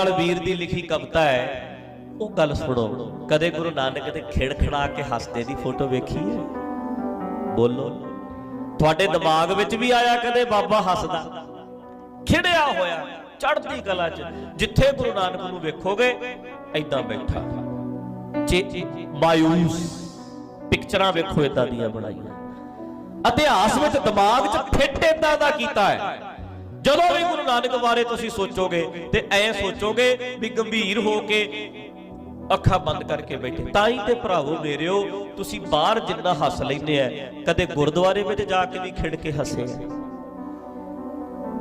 ਗਰੇਵਾਲ ਵੀਰ ਦੀ ਲਿਖੀ ਕਵਿਤਾ ਹੈ, ਉਹ ਗੱਲ ਸੁਣੋ। ਕਦੇ ਗੁਰੂ ਨਾਨਕ ਦੇ ਖਿੜਖੜਾ ਕੇ ਹੱਸਦੇ ਦੀ ਫੋਟੋ ਵੇਖੀ ਹੈ? ਬੋਲੋ। ਤੁਹਾਡੇ ਦਿਮਾਗ ਵਿੱਚ ਵੀ ਆਇਆ ਕਦੇ ਬਾਬਾ ਹੱਸਦਾ? ਖਿੜਿਆ ਹੋਇਆ, ਚੜ੍ਹਦੀ ਕਲਾ 'ਚ, ਜਿੱਥੇ ਗੁਰੂ ਨਾਨਕ ਨੂੰ ਵੇਖੋਗੇ ਐਦਾਂ ਬੈਠਾ। ਚੇ, ਮਾਯੂਸ, ਪਿਕਚਰਾਂ ਵੇਖੋ ਇਦਾਂ ਦੀਆਂ ਬਣਾਈਆਂ। ਇਤਿਹਾਸ ਵਿੱਚ ਦਿਮਾਗ 'ਚ ਫਿੱਟ ਇਦਾਂ ਦਾ ਕੀਤਾ ਹੈ। ਜਦੋਂ ਵੀ ਨਾਨਕ ਬਾਰੇ ਤੁਸੀਂ ਸੋਚੋਗੇ ਤੇ ਐ ਸੋਚੋਗੇ ਵੀ ਗੰਭੀਰ ਹੋ ਕੇ ਅੱਖਾਂ ਬੰਦ ਕਰਕੇ ਬੈਠੇ। ਤਾਂ ਹੀ ਤੇ ਭਰਾਵੋ ਮੇਰਿਓ, ਤੁਸੀਂ ਬਾਹਰ ਜਿੰਨਾ ਹੱਸ ਲੈਂਦੇ ਆ ਕਦੇ ਗੁਰਦੁਆਰੇ ਵਿੱਚ ਜਾ ਕੇ ਵੀ ਖਿੜ ਕੇ ਹੱਸੇ ਆ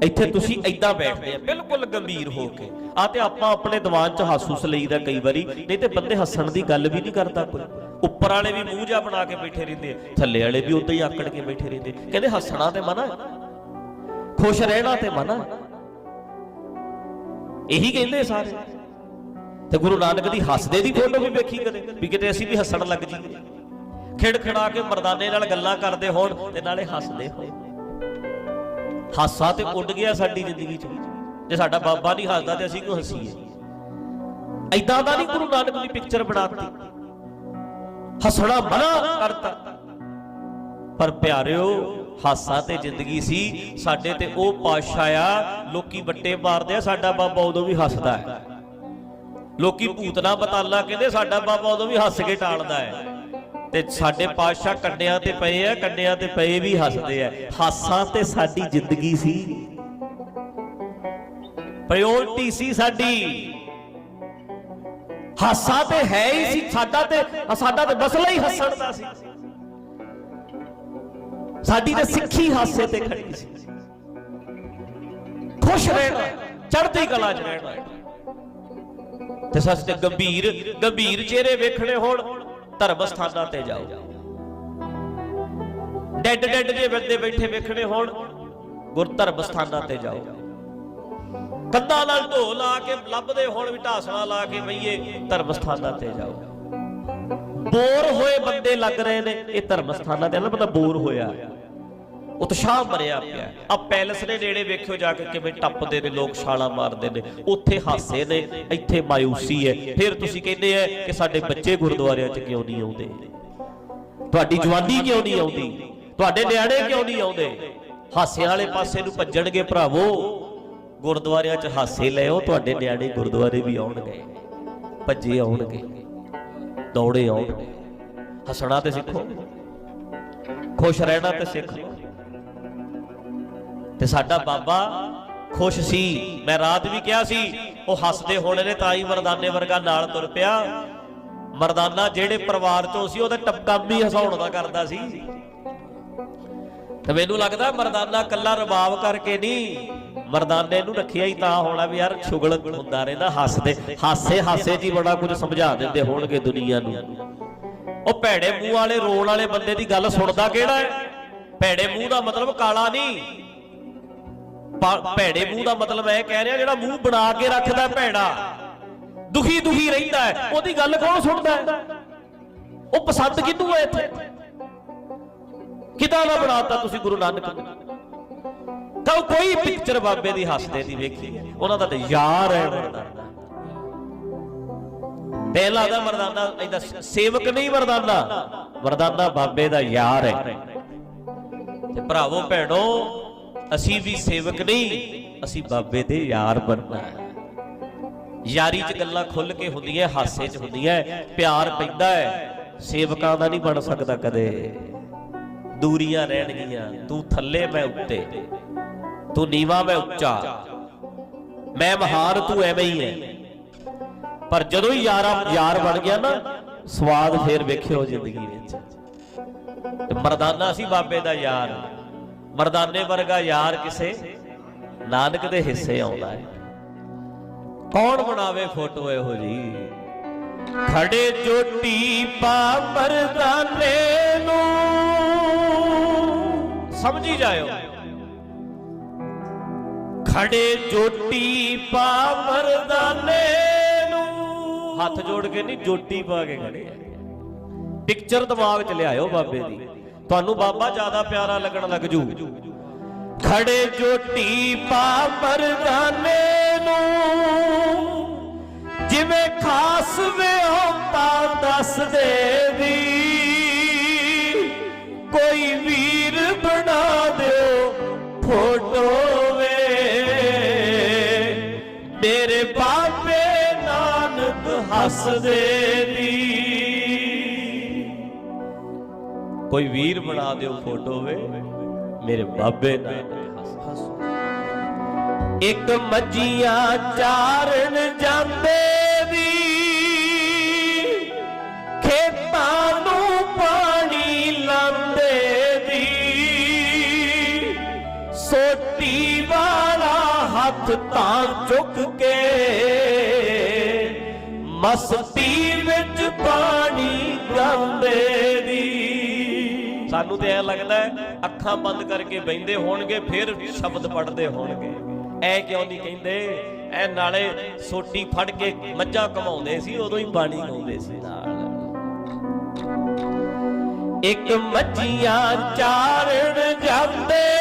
ਇੱਥੇ ਤੁਸੀਂ ਐਦਾਂ ਬੈਠਦੇ ਆ ਬਿਲਕੁਲ ਗੰਭੀਰ ਹੋ ਕੇ। ਆ ਤੇ ਆਪਾਂ ਆਪਣੇ ਦੀਵਾਨ 'ਚ ਹਾਸੂਸ ਲਈਦਾ ਕਈ ਵਾਰੀ, ਨਹੀਂ ਤੇ ਬੰਦੇ ਹੱਸਣ ਦੀ ਗੱਲ ਵੀ ਨਹੀਂ ਕਰਦਾ ਕੋਈ। ਉੱਪਰ ਵਾਲੇ ਵੀ ਮੂੰਹ ਜਾ ਬਣਾ ਕੇ ਬੈਠੇ ਰਹਿੰਦੇ ਥੱਲੇ ਵਾਲੇ ਵੀ ਉਦਾਂ ਹੀ ਆਕੜ ਕੇ ਬੈਠੇ ਰਹਿੰਦੇ ਕਹਿੰਦੇ ਹੱਸਣਾ ਤੇ ਮਨਾ, ਖੁਸ਼ ਰਹਿਣਾ ਤੇ ਮਨਾ। ਇਹੀ ਕਹਿੰਦੇ ਸਾਰੇ। ਤੇ ਗੁਰੂ ਨਾਨਕ ਦੀ ਹੱਸਦੇ ਦੀ ਫੋਟੋ ਵੀ ਵੇਖੀ ਕਦੇ, ਵੀ ਕਿਤੇ ਅਸੀਂ ਵੀ ਹੱਸਣ ਲੱਗ ਜਾਈਏ। ਖਿੜ ਖੜਾ ਕੇ ਮਰਦਾਨੇ ਨਾਲ ਗੱਲਾਂ ਕਰਦੇ ਹੋਣ ਤੇ ਨਾਲੇ ਹੱਸਦੇ ਹੋਣ। ਹਾਸਾ ਤੇ ਉੱਡ ਗਿਆ ਸਾਡੀ ਜ਼ਿੰਦਗੀ 'ਚ। ਜੇ ਸਾਡਾ ਬਾਬਾ ਨਹੀਂ ਹੱਸਦਾ ਤੇ ਅਸੀਂ ਕਿਉਂ ਹੱਸੀਏ? ਐਦਾਂ ਦਾ ਨਹੀਂ ਗੁਰੂ ਨਾਨਕ ਦੀ ਪਿਕਚਰ ਬਣਾਤੀ। ਹੱਸਣਾ ਮਨਾ ਕਰਤਾ। ਪਰ ਪਿਆਰਿਓ, ਹਾਸਾ ਤੇ ਜ਼ਿੰਦਗੀ ਸੀ, ਸਾਡੇ ਤੇ ਉਹ ਪਾਸ਼ਾ ਆ ਲੋਕੀ ਵੱਟੇ ਮਾਰਦੇ ਆ, ਸਾਡਾ ਬਾਬਾ ਉਦੋਂ ਵੀ ਹੱਸਦਾ ਹੈ। ਲੋਕੀ ਭੂਤਨਾ ਬਤਾਲਾ ਕਹਿੰਦੇ, ਸਾਡਾ ਬਾਬਾ ਉਦੋਂ ਵੀ ਹੱਸ ਕੇ ਟਾਲਦਾ ਹੈ। ਤੇ ਸਾਡੇ ਪਾਤਸ਼ਾਹ ਕੰਡਿਆਂ ਤੇ ਪਏ ਆ, ਕੰਡਿਆਂ ਤੇ ਪਏ ਵੀ ਹੱਸਦੇ ਆ। ਹਾਸਾ ਤੇ ਸਾਡੀ ਜ਼ਿੰਦਗੀ ਸੀ। ਪ੍ਰਾਇੋਰਟੀ ਸੀ ਸਾਡੀ। ਹਾਸਾ ਤੇ ਹੈ ਹੀ ਸੀ, ਸਾਡਾ ਤੇ ਸਾਡਾ ਤੇ ਮਸਲਾ ਹੀ ਹੱਸਣ ਦਾ ਸੀ। ਸਾਡੀ ਤੇ ਸਿੱਖੀ ਹਾਸੇ ਤੇ ਖੜੀ ਸੀ। ਖੁਸ਼ ਰਹਿਣਾ ਚੜ੍ਹਦੀ ਕਲਾ 'ਚ ਰਹਿਣਾ। ਤੇ ਸੱਚ ਤੇ ਗੰਭੀਰ ਗੰਭੀਰ ਚਿਹਰੇ ਵੇਖਣੇ ਹੋਣ ਧਰਮ ਸਥਾਨਾਂ ਤੇ ਜਾਓ। ਡੈਡ ਡੈਡ ਜੇ ਬੰਦੇ ਬੈਠੇ ਵੇਖਣੇ ਹੋਣ ਗੁਰ ਧਰਮ ਸਥਾਨਾਂ ਤੇ ਜਾਓ। ਕੰਧਾਂ ਨਾਲ ਢੋ ਲਾ ਕੇ ਲੱਭਦੇ ਹੋਣ ਵੀ ਢਾਸਣਾ ਲਾ ਕੇ ਬਈਏ ਧਰਮ ਸਥਾਨਾਂ ਤੇ ਜਾਓ। ਬੋਰ ਹੋਏ ਬੰਦੇ ਲੱਗ ਰਹੇ ਨੇ। ਇਹ ਧਰਮ ਸਥਾਨਾਂ ਤੇ ਨਾ ਪਤਾ ਬੋਰ ਹੋਇਆ। ਉਤਸ਼ਾਹ ਮਰਿਆ ਪਿਆ। ਆ ਪੈਲਸ ਦੇ ਨੇੜੇ ਵੇਖਿਓ ਜਾ ਕੇ ਕਿਵੇਂ ਟੱਪਦੇ ਨੇ, ਲੋਕ ਛਾਲਾਂ ਮਾਰਦੇ ਨੇ। ਉੱਥੇ ਹਾਸੇ ਨੇ, ਇੱਥੇ ਮਾਇੂਸੀ ਹੈ। ਫਿਰ ਤੁਸੀਂ ਕਹਿੰਦੇ ਆ ਕਿ ਸਾਡੇ ਬੱਚੇ ਗੁਰਦੁਆਰਿਆਂ 'ਚ ਕਿਉਂ ਨਹੀਂ ਆਉਂਦੇ? ਤੁਹਾਡੀ ਜਵਾਨੀ ਕਿਉਂ ਨਹੀਂ ਆਉਂਦੀ? ਤੁਹਾਡੇ ਨਿਆਣੇ ਕਿਉਂ ਨਹੀਂ ਆਉਂਦੇ? ਹਾਸੇ ਵਾਲੇ ਪਾਸੇ ਨੂੰ ਭੱਜਣਗੇ ਭਰਾਵੋ। ਗੁਰਦੁਆਰਿਆਂ 'ਚ ਹਾਸੇ ਲਿਓ ਤੁਹਾਡੇ ਨਿਆਣੇ ਗੁਰਦੁਆਰੇ ਵੀ ਆਉਣਗੇ। ਭੱਜੇ ਆਉਣਗੇ। ਦੌੜੇ ਆਉਣਗੇ ਹੱਸਣਾ ਤੇ ਸਿੱਖੋ। ਖੁਸ਼ ਰਹਿਣਾ ਤੇ ਸਿੱਖ ਤੇ ਸਾਡਾ ਬਾਬਾ ਖੁਸ਼ ਸੀ। ਮੈਂ ਰਾਤ ਵੀ ਕਿਹਾ ਸੀ, ਉਹ ਹੱਸਦੇ ਹੋਣੇ ਨੇ ਤਾਂ ਹੀ ਮਰਦਾਨੇ ਵਰਗਾ ਨਾਲ ਤੁਰ ਪਿਆ। ਮਰਦਾਨਾ ਜਿਹੜੇ ਪਰਿਵਾਰ ਚੋਂ ਸੀ, ਉਹਦਾ ਟਪਕੰਮ ਵੀ ਹਸਾਉਣ ਦਾ ਕਰਦਾ ਸੀ। ਤੇ ਮੈਨੂੰ ਲੱਗਦਾ ਮਰਦਾਨਾ ਕੱਲਾ ਰਬਾਬ ਕਰਕੇ ਨਹੀਂ ਮਰਦਾਨੇ ਨੂੰ ਰੱਖਿਆ ਹੀ ਤਾਂ ਹੋਣਾ ਵੀ ਯਾਰ ਛੁਗਲ ਹੁੰਦਾ ਰਹਿੰਦਾ ਹੱਸਦੇ ਹਾਸੇ ਹਾਸੇ ਜੀ ਬੜਾ ਕੁਝ ਸਮਝਾ ਦਿੰਦੇ ਹੋਣਗੇ ਦੁਨੀਆ ਨੂੰ। ਉਹ ਭੈੜੇ ਮੂੰਹ ਵਾਲੇ, ਰੋਣ ਵਾਲੇ ਬੰਦੇ ਦੀ ਗੱਲ ਸੁਣਦਾ ਕਿਹੜਾ ਹੈ? ਭੈੜੇ ਮੂੰਹ ਦਾ ਮਤਲਬ ਕਾਲਾ ਨਹੀਂ। ਭੈੜੇ ਮੂੰਹ ਦਾ ਮਤਲਬ ਇਹ ਕਹਿ ਰਿਹਾ ਜਿਹੜਾ ਮੂੰਹ ਬਣਾ ਕੇ ਰੱਖਦਾ ਭੈੜਾ। ਦੁਖੀ ਦੁਖੀ ਰਹਿੰਦਾ ਹੈ। ਉਹਦੀ ਗੱਲ ਕੌਣ ਸੁਣਦਾ ਹੈ? ਉਹ ਪਸੰਦ ਕਿਹਨੂੰ ਹੈ ਇੱਥੇ? ਕਿਦਾਂ ਦਾ ਬਣਾਤਾ ਤੁਸੀਂ ਗੁਰੂ ਨਾਨਕ ਨੂੰ ਕਹੋ ਕੋਈ ਪਿਕਚਰ ਬਾਬੇ ਦੀ ਹੱਸਦੇ ਦੀ ਵੇਖੀ। ਉਹਨਾਂ ਦਾ ਤਾਂ ਯਾਰ ਹੈ ਮਰਦਾਨਾ ਤੇ ਲੱਗਦਾ ਮਰਦਾਨਾ, ਇਹਦਾ ਸੇਵਕ ਨਹੀਂ ਮਰਦਾਨਾ। ਮਰਦਾਨਾ ਬਾਬੇ ਦਾ ਯਾਰ ਹੈ। ਤੇ ਭਰਾਵੋ, ਭੈਣੋ, ਅਸੀਂ ਵੀ ਸੇਵਕ ਨਹੀਂ, ਅਸੀਂ ਬਾਬੇ ਦੇ ਯਾਰ ਬਣਨਾ ਯਾਰੀ 'ਚ ਗੱਲਾਂ ਖੁੱਲ ਕੇ ਹੁੰਦੀਆਂ, ਹਾਸੇ 'ਚ ਹੁੰਦੀਆਂ, ਪਿਆਰ ਪੈਂਦਾ ਹੈ। ਸੇਵਕਾਂ ਦਾ ਨਹੀਂ ਬਣ ਸਕਦਾ ਕਦੇ। ਦੂਰੀਆਂ ਰਹਿਣਗੀਆਂ, ਤੂੰ ਥੱਲੇ ਮੈਂ ਉੱਤੇ। ਤੂੰ ਨੀਵਾ, ਮੈਂ ਉੱਚਾ। ਮੈਂ ਮਹਾਰ ਤੂੰ ਐਵੇਂ ਹੀ ਹੈ ਪਰ ਜਦੋਂ ਹੀ ਯਾਰਾ ਯਾਰ ਬਣ ਗਿਆ ਨਾ, ਸਵਾਦ ਫੇਰ ਵੇਖਿਓ ਜ਼ਿੰਦਗੀ ਵਿੱਚ। ਮਰਦਾਨਾ ਸੀ ਬਾਬੇ ਦਾ ਯਾਰ। ਮਰਦਾਨੇ ਵਰਗਾ ਯਾਰ ਕਿਸੇ ਨਾਨਕ ਦੇ ਹਿੱਸੇ ਆਉਂਦਾ ਹੈ। ਕੌਣ ਬਣਾਵੇ ਫੋਟੋ ਇਹੋ ਜੀ? ਖੜੇ ਜੋਟੀ ਪਾ ਮਰਦਾਨੇ ਨੂੰ। ਸਮਝੀ ਜਾਇਓ। ਖੜੇ ਜੋਟੀ ਪਾ ਮਰਦਾਨੇ ਨੂੰ। ਹੱਥ ਜੋੜ ਕੇ ਨਹੀਂ ਜੋਟੀ ਪਾ ਕੇ ਖੜੇ ਆ। ਪਿਕਚਰ ਦਿਮਾਗ 'ਚ ਲਿਆਇਓ ਬਾਬੇ ਦੀ। ਤੁਹਾਨੂੰ ਬਾਬਾ ਜ਼ਿਆਦਾ ਪਿਆਰਾ ਲੱਗਣ ਲੱਗ ਜੂ। ਖੜੇ ਜੋਟੀ ਪਾ ਮਰਦਾਨੇ ਨੂੰ। ਵੇ ਤਾਂ ਦੱਸ ਦੇ ਵੀ ਹੱਸਦੇ ਦੀ ਕੋਈ ਵੀਰ ਬਣਾ ਦਿਓ ਫੋਟੋ ਵੇ, ਮੇਰੇ ਬਾਬੇ ਨਾਨਕ ਇੱਕ ਮੱਜੀਆਂ ਚਾਰਨ ਜਾਂਦੇ ਦੀ ਖੇਤਾਂ ਨੂੰ ਪਾਣੀ ਲਾਉਂਦੇ ਦੀ ਸੋਟੀ ਵਾਲਾ ਹੱਥ ਤਾਂ ਚੁੱਕ ਕੇ ਮਸਤੀ ਵਿੱਚ ਪਾਣੀ ਗਾਉਂਦੇ ਦੀ। ਸਾਨੂੰ ਤੇ ਐ ਲੱਗਦਾ ਅੱਖਾਂ ਬੰਦ ਕਰਕੇ ਬੈੰਦੇ ਹੋਣਗੇ ਫਿਰ ਸ਼ਬਦ ਪੜ੍ਹਦੇ ਹੋਣਗੇ। ਐ ਕਿਉਂ ਨਹੀਂ ਕਹਿੰਦੇ? ਐ ਨਾਲੇ ਸੋਟੀ ਫੜ ਕੇ ਮੱਝਾਂ ਕਮਾਉਂਦੇ ਸੀ ਉਦੋਂ ਹੀ ਪਾਣੀ ਗਾਉਂਦੇ ਸੀ ਨਾਲ। ਇੱਕ ਮੱਝੀਆਂ ਚਾਰਨ ਜਾਂਦੇ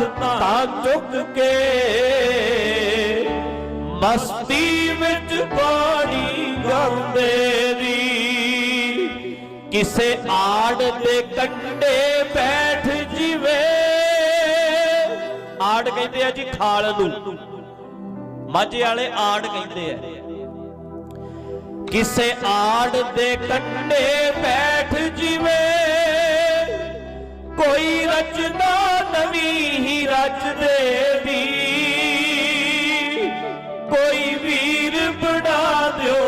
ਹੱਥ ਚੁੱਕ ਕੇ ਮਸਤੀ ਵਿੱਚ ਪਾਣੀ ਗਾਉਂਦੇ ਦੀ। ਕਿਸੇ ਆੜ ਦੇ ਕੰਢੇ ਬੈਠ ਜਿਵੇ। ਆੜ ਕਹਿੰਦੇ ਆ ਜੀ ਖਾਲ ਨੂੰ। ਮਾਝੇ ਵਾਲੇ ਆੜ ਕਹਿੰਦੇ ਆ। ਕਿਸੇ ਆੜ ਦੇ ਕੰਢੇ ਬੈਠ ਜਿਵੇਂ। ਕੋਈ ਰਚਨਾ ਨਵੀਂ ਹੀ ਰਚਦੇ ਦੀ ਕੋਈ ਵੀਰ ਬਣਾ ਦਿਓ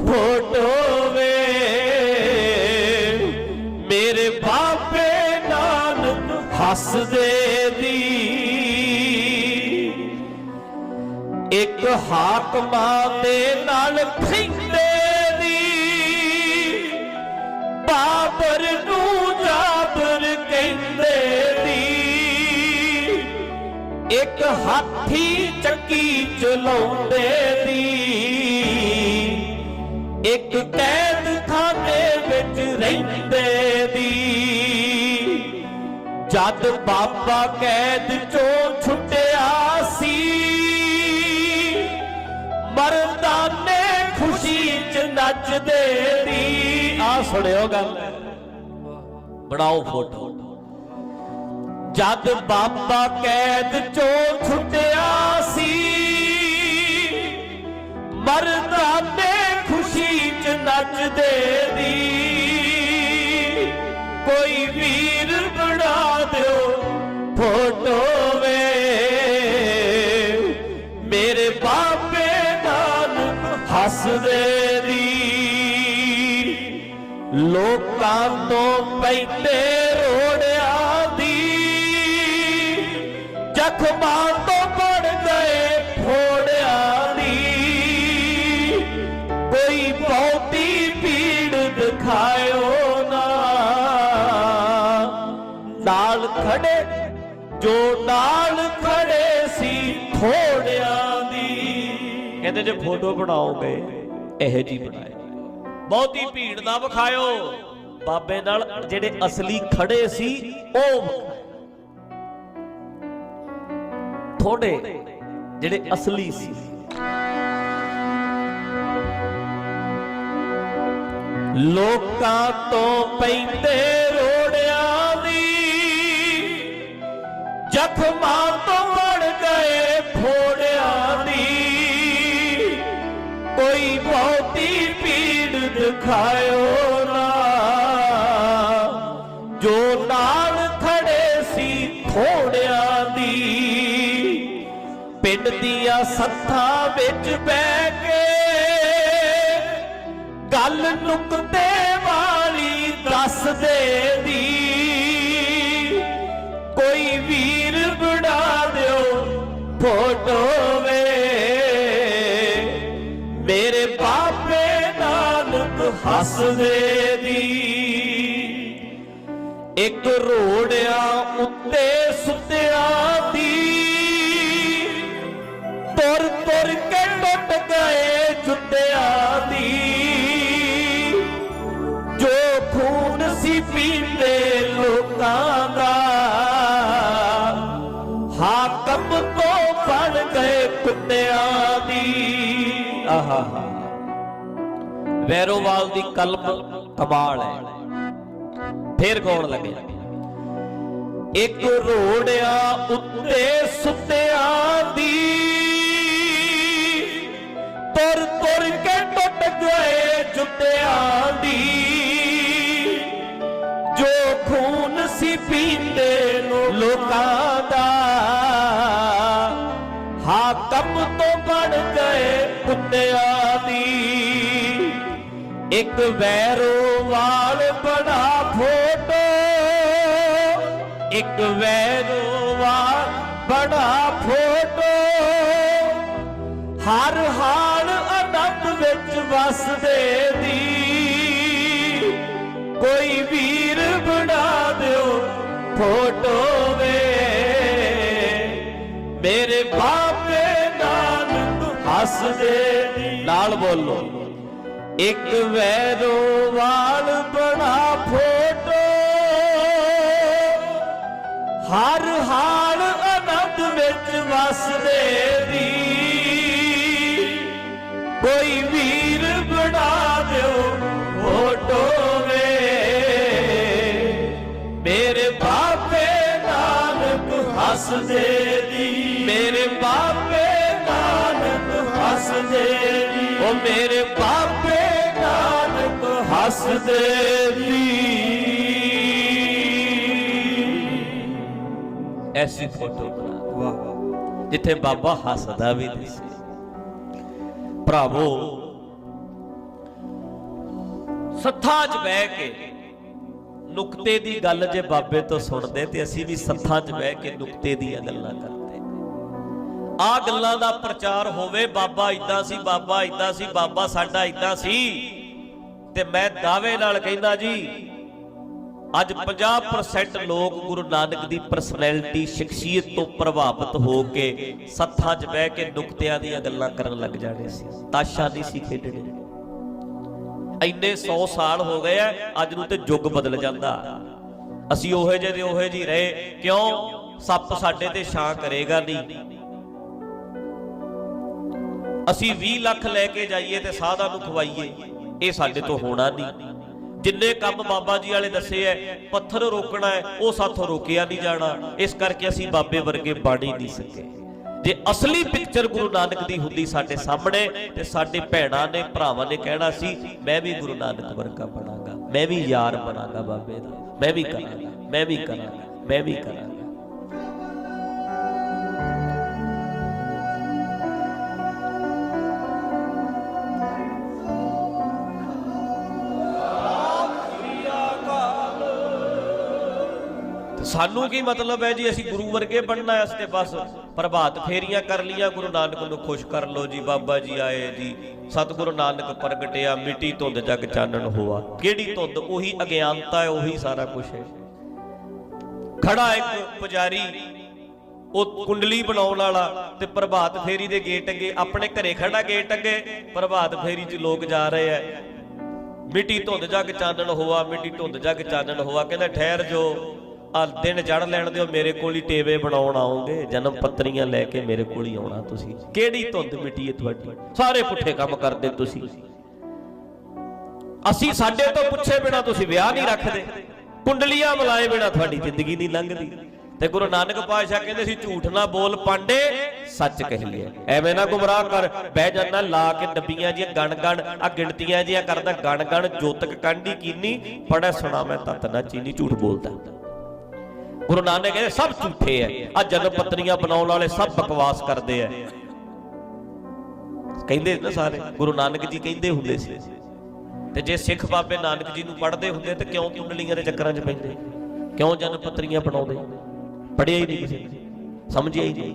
ਫੋਟੋ ਵੇ। ਮੇਰੇ ਬਾਬੇ ਨਾਨਕ ਹੱਸਦੇ ਦੀ ਇੱਕ ਹਾਕਮਾਂ ਦੇ ਨਾਲ ਖਿੰਦੇ ਇੱਕ ਹਾਥੀ ਚੱਕੀ ਚਲਾਉਂਦੇ ਦੀ ਇੱਕ ਕੈਦ ਖਾਨੇ ਵਿੱਚ ਰਹਿੰਦੇ ਦੀ ਜਦ ਬਾਬਾ ਕੈਦ ਚੋਂ ਛੁੱਟਿਆ ਸੀ ਮਰਦਾਨੇ ਖੁਸ਼ੀ ਚ ਨੱਚਦੇ ਦੀ ਆ ਸੁਣਿਓ ਗੱਲ। ਬਣਾਓ ਫੋਟੋ। ਜਦ ਬਾਬਾ ਕੈਦ ਚੋਂ ਛੁੱਟਿਆ ਸੀ ਮਰਦਾਨੇ ਖੁਸ਼ੀ ਚ ਨੱਚਦੇ ਦੀ। ਕੋਈ ਵੀਰ ਬਣਾ ਦਿਓ ਫੋਟੋ ਵੇ, ਮੇਰੇ ਬਾਬੇ ਨਾਨਕ ਹੱਸਦੇ ਦੀ। ਲੋਕਾਂ ਤੋਂ ਪੈਂਦੇ ਜ਼ਖਮਾਂ ਤੋਂ ਬੜ ਗਏ ਫੋੜਿਆਂ ਦੀ। ਕੋਈ ਬਹੁਤੀ ਪੀੜ ਦਿਖਾਇਓ ਨਾ। ਨਾਲ ਖੜੇ, ਜੋ ਨਾਲ ਖੜੇ ਸੀ ਥੋੜਿਆਂ ਦੀ। ਕਹਿੰਦੇ ਜੇ ਫੋਟੋ ਬਣਾਓਗੇ, ਇਹੋ ਜੀ ਬਣਾਏ ਬਹੁਤੀ ਭੀੜ ਨਾ ਵਿਖਾਇਓ। ਬਾਬੇ ਨਾਲ ਜਿਹੜੇ ਅਸਲੀ ਖੜੇ ਸੀ, ਉਹ ਥੋੜੇ ਜਿਹੜੇ ਅਸਲੀ ਸੀ। ਲੋਕਾਂ ਤੋਂ ਪੈਂਦੇ ਰੋੜਿਆਂ ਦੀ ਜ਼ਖਮਾਂ ਤੋਂ ਵੜ ਗਏ ਫੋੜਿਆਂ ਦੀ। ਕੋਈ ਬਹੁਤੀ ਪੀੜ ਦਿਖਾਇਓ ਪਿੰਡ ਦੀਆਂ ਸੱਥਾਂ ਵਿੱਚ ਬਹਿ ਕੇ ਗੱਲ ਨੁਕਤੇ ਵਾਲੀ ਦੱਸਦੇ ਦੀ ਕੋਈ ਵੀਰ ਬਣਾ ਦਿਓ ਫੋਟੋ ਵੇ। ਮੇਰੇ ਬਾਬੇ ਨਾਨਕ ਹੱਸਦੇ ਦੀ ਇੱਕ ਰੋੜਿਆ ਉੱਤੇ ਵੈਰੋਵਾਲ ਦੀ ਕਲਮ ਕਮਾਲ ਹੈ। ਫੇਰ ਗਾਉਣ ਲੱਗੇ। ਇੱਕ ਰੋੜਿਆ ਉੱਤੇ ਸੁੱਤਿਆਂ ਦੀ। ਤੁਰ ਤੁਰ ਕੇ ਟੁੱਟ ਗਏ ਜੁੱਤਿਆਂ ਦੀ। ਜੋ ਖੂਨ ਸੀ ਪੀਂਦੇ ਨੂੰ ਲੋਕਾਂ ਇੱਕ ਵੈਰੋ ਵਾਲ ਬੜਾ ਫੋਟੋ, ਇੱਕ ਵੈਰੋਵਾਲ ਬੜਾ ਫੋਟੋ। ਹਰ ਹਾਲ ਆਨੰਦ ਵਿੱਚ ਵਸਦੇ ਦੀ, ਕੋਈ ਵੀਰ ਬਣਾ ਦਿਓ ਫੋਟੋ ਵੇ। ਮੇਰੇ ਬਾਪੇ ਨਾਨਕ ਹੱਸਦੇ ਦੀ। ਨਾਲ ਬੋਲੋ। ਇੱਕ ਵੈਰੋ ਵਾਲ ਬਣਾ ਫੋਟੋ। ਹਰ ਹਾਲ ਆਨੰਦ ਵਿੱਚ ਵਸਦੇ ਦੀ। ਕੋਈ ਵੀਰ ਬਣਾ ਦਿਓ ਫੋਟੋ ਵੇ। ਮੇਰੇ ਬਾਪੇ ਨਾਨਕ ਹੱਸਦੇ ਦੀ ਐਸੀ ਫੋਟੋ ਬਣਾ ਵਾਹ ਜਿੱਥੇ ਬਾਬਾ ਹੱਸਦਾ ਵੀ ਦਿਸੇ ਭਰਾਵੋ ਸੱਥਾਂ 'ਚ ਬਹਿ ਕੇ ਨੁਕਤੇ ਦੀ ਗੱਲ ਜੇ ਬਾਬੇ ਤੋਂ ਸੁਣਦੇ ਤੇ ਅਸੀਂ ਵੀ ਸੱਥਾਂ 'ਚ ਬਹਿ ਕੇ ਨੁਕਤੇ ਦੀਆਂ ਗੱਲਾਂ ਕਰਦੇ। ਆ ਗੱਲਾਂ ਦਾ ਪ੍ਰਚਾਰ ਹੋਵੇ ਬਾਬਾ ਇਦਾਂ ਸੀ ਬਾਬਾ ਇਦਾਂ ਸੀ ਬਾਬਾ ਸਾਡਾ ਇਦਾਂ ਸੀ। ਤੇ ਮੈਂ ਦਾਅਵੇ ਨਾਲ ਕਹਿੰਦਾ ਜੀ, ਅੱਜ 50% ਲੋਕ ਗੁਰੂ ਨਾਨਕ ਦੀ ਪਰਸਨੈਲਿਟੀ ਸ਼ਖਸੀਅਤ ਤੋਂ ਪ੍ਰਭਾਵਿਤ ਹੋ ਕੇ ਸੱਥਾਂ 'ਚ ਬਹਿ ਕੇ ਨੁਕਤਿਆਂ ਦੀਆਂ ਗੱਲਾਂ ਕਰਨ ਲੱਗ ਜਾਣੇ ਸੀ। ਤਾਸ਼ਾ ਨਹੀਂ ਸੀ ਖੇਡਣੇ। ਇੰਨੇ 100 ਸਾਲ ਹੋ ਗਏ ਆ, ਅੱਜ ਨੂੰ ਤੇ ਯੁੱਗ ਬਦਲ ਜਾਂਦਾ। ਅਸੀਂ ਉਹੇ ਜਿਹੇ ਦੇ ਉਹੇ ਜਿਹੇ ਰਹੇ, ਕਿਉਂ? ਸੱਪ ਸਾਡੇ ਤੇ ਛਾਂ ਕਰੇਗਾ ਨਹੀਂ। ਅਸੀਂ 20 ਲੱਖ ਲੈ ਕੇ ਜਾਈਏ ਤੇ ਸਾਧਾਂ ਨੂੰ ਖਵਾਈਏ। ਇਹ ਸਾਡੇ ਤੋਂ ਹੋਣਾ ਨਹੀਂ। ਜਿੰਨੇ ਕੰਮ ਬਾਬਾ ਜੀ ਵਾਲੇ ਦੱਸੇ ਐ, ਪੱਥਰ ਰੋਕਣਾ ਹੈ ਉਹ ਸਾਥੋਂ ਰੋਕਿਆ ਨਹੀਂ ਜਾਣਾ। ਇਸ ਕਰਕੇ ਅਸੀਂ ਬਾਬੇ ਵਰਗੇ ਬਣ ਹੀ ਨਹੀਂ ਸਕੇ। ਜੇ ਅਸਲੀ ਪਿਕਚਰ ਗੁਰੂ ਨਾਨਕ ਦੀ ਹੁੰਦੀ ਸਾਡੇ ਸਾਹਮਣੇ, ਤੇ ਸਾਡੇ ਭੈਣਾਂ ਨੇ, ਭਰਾਵਾਂ ਨੇ ਕਹਿਣਾ ਸੀ, ਮੈਂ ਵੀ ਗੁਰੂ ਨਾਨਕ ਵਰਗਾ ਬਣਾਂਗਾ। ਮੈਂ ਵੀ ਯਾਰ ਬਣਾਂਗਾ ਬਾਬੇ ਦਾ। ਮੈਂ ਵੀ ਕਰਾਂਗਾ। ਮੈਂ ਵੀ ਕਰਾਂਗਾ। ਮੈਂ ਵੀ ਕਰਾਂਗਾ। ਸਾਨੂੰ ਕੀ ਮਤਲਬ ਹੈ ਜੀ? ਅਸੀਂ ਗੁਰੂ ਵਰਗੇ ਬਣਨਾ ਇਸ ਤੇ ਬਸ ਪ੍ਰਭਾਤ ਫੇਰੀਆਂ ਕਰ ਲੀਆਂ ਗੁਰੂ ਨਾਨਕ ਨੂੰ ਖੁਸ਼ ਕਰ ਲੋ ਜੀ, ਬਾਬਾ ਜੀ ਆਏ ਜੀ। ਸਤਿਗੁਰੂ ਨਾਨਕ ਪ੍ਰਗਟਿਆ, ਮਿੱਟੀ ਧੁੰਦ ਜਗ ਚਾਨਣ ਹੋਆ। ਕਿਹੜੀ ਧੁੰਦ? ਉਹੀ ਅਗਿਆਨਤਾ ਹੈ, ਉਹੀ ਸਾਰਾ ਕੁਝ ਹੈ। ਖੜਾ ਇੱਕ ਪੁਜਾਰੀ, ਉਹ ਕੁੰਡਲੀ ਬਣਾਉਣ ਵਾਲਾ ਤੇ ਪ੍ਰਭਾਤ ਫੇਰੀ ਦੇ ਗੇਟ ਅੱਗੇ, ਆਪਣੇ ਘਰੇ ਖੜਾ ਗੇਟ ਅੱਗੇ, ਪ੍ਰਭਾਤ ਫੇਰੀ 'ਚ ਲੋਕ ਜਾ ਰਹੇ ਐ ਮਿੱਟੀ ਧੁੰਦ ਜਗ ਚਾਨਣ ਹੋਆ, ਮਿੱਟੀ ਧੁੰਦ ਜਗ ਚਾਨਣ ਹੋਆ। ਕਹਿੰਦਾ, ਠਹਿਰ ਜੋ। ਆ ਦਿਨ ਜੜ ਲੈਣ ਦਿਓ, ਮੇਰੇ ਕੋਲ ਹੀ ਟੇਵੇ ਬਣਾਉਣ ਆਉਂਗੇ। ਜਨਮ ਪੱਤਰੀਆਂ ਲੈ ਕੇ ਮੇਰੇ ਕੋਲ ਹੀ ਆਉਣਾ ਤੁਸੀਂ। ਕਿਹੜੀ ਧੁੰਦ ਮਿੱਟੀ ਹੈ ਤੁਹਾਡੀ? ਸਾਰੇ ਪੁੱਠੇ ਕੰਮ ਕਰਦੇ ਤੁਸੀਂ। ਅਸੀਂ ਸਾਡੇ ਤੋਂ ਪੁੱਛੇ ਬਿਨਾ ਤੁਸੀਂ ਵਿਆਹ ਨਹੀਂ ਰੱਖਦੇ। ਕੁੰਡਲੀਆਂ ਮਲਾਏ ਬਿਨਾ ਤੁਹਾਡੀ ਜ਼ਿੰਦਗੀ ਨਹੀਂ ਲੰਘਦੀ। ਤੇ ਗੁਰੂ ਨਾਨਕ ਪਾਤਸ਼ਾਹ ਕਹਿੰਦੇ ਸੀ, ਝੂਠ ਨਾ ਬੋਲ ਪਾਂਡੇ, ਸੱਚ ਕਹੀਏ ਐਵੇਂ ਨਾ ਗੁੰਮਰਾਹ ਕਰ, ਬਹਿ ਜਾਣਾ ਲਾ ਕੇ ਡੱਬੀਆਂ ਜੀਆਂ ਗਣ ਗਣ ਆ ਗਿਣਤੀਆਂ ਜੀਆਂ ਕਰਦਾ ਗਣ ਗਣ, ਜੋਤਕ ਕਾਂਢੀ ਕੀਨੀ ਪੜਾ ਸੁਣਾ ਮੈਂ ਤਤ ਨਾ ਚੀਨੀ, ਝੂਠ ਬੋਲਦਾ। ਗੁਰੂ ਨਾਨਕ ਕਹਿੰਦੇ, ਸਭ ਝੂਠੇ ਐ। ਆ ਜਨਮ ਪੱਤਰੀਆਂ ਬਣਾਉਣ ਵਾਲੇ ਸਭ ਬਕਵਾਸ ਕਰਦੇ ਐ। ਕਹਿੰਦੇ ਨਾ ਸਾਰੇ, ਗੁਰੂ ਨਾਨਕ ਜੀ ਕਹਿੰਦੇ ਹੁੰਦੇ ਸੀ। ਤੇ ਜੇ ਸਿੱਖ ਬਾਬੇ ਨਾਨਕ ਜੀ ਨੂੰ ਪੜ੍ਹਦੇ ਹੁੰਦੇ, ਤੇ ਕਿਉਂ ਕੁੰਡਲੀਆਂ ਦੇ ਚੱਕਰਾਂ 'ਚ ਪੈਂਦੇ? ਕਿਉਂ ਜਨਮ ਪੱਤਰੀਆਂ ਬਣਾਉਂਦੇ? ਪੜਿਆ ਹੀ ਨਹੀਂ ਕਿਸੇ ਨੇ। ਸਮਝਿਆ ਹੀ ਨਹੀਂ।